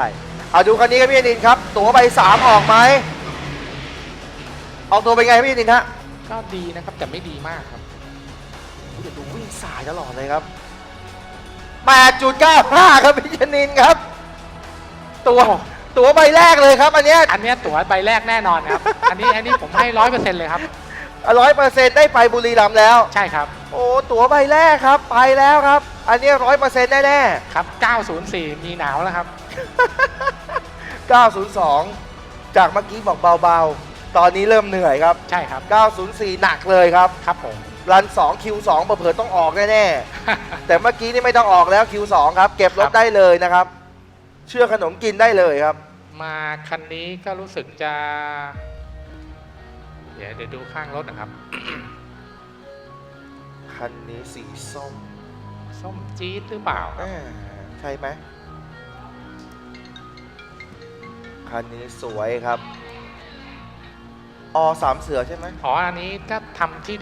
ใช่เอาดูคันนี้ครับพี่นินครับ ตัวใบสามออกไหมออกตัวเป็นไงพี่นินฮะก็ดีนะครับแต่ไม่ดีมากครับอุ๊ยแต่ดูวิ่งสายตลอดเลยครับ 8.95 ครับพี่ชนินครับ ตัวตัวใบแรกเลยครับ อันเนี้ยอันเนี้ยตั๋วใบแรกแน่นอนครับ อันนี้อันนี้ผมให้ร้อยเปอร์เซ็นต์เลยครับ ร้อยเปอร์เซ็นต์ได้ไปบุรีรัมย์แล้ว ใช่ครับ โอ้ตัวใบแรกครับ ไปแล้วครับ อันเนี้ร้อยเปอร์เซ็นต์แน่ครับ 904 มีหนาวแล้วครับ ๆ902 จากเมื่อกี้บอกเบาๆ ตอนนี้เริ่มเหนื่อยครับ ใช่ครับ 904 หนักเลยครับ ครับผม รัน2 Q2 เผื่อๆต้องออกแน่ๆ แต่เมื่อกี้นี่ไม่ต้องออกแล้ว Q2 ครับ เก็บรถครับ ได้เลยนะครับ เชื่อขนมกินได้เลยครับ มาคันนี้ก็รู้สึกจะ เดี๋ยวเดี๋ยวดูข้างรถนะครับ คันนี้สีส้ม ส้มจี๊ดหรือเปล่าครับ อ่าใช่ไหมคันนี้สวยครับ อสามเสือใช่ไหม อ๋อ อันนี้ก็ทำที่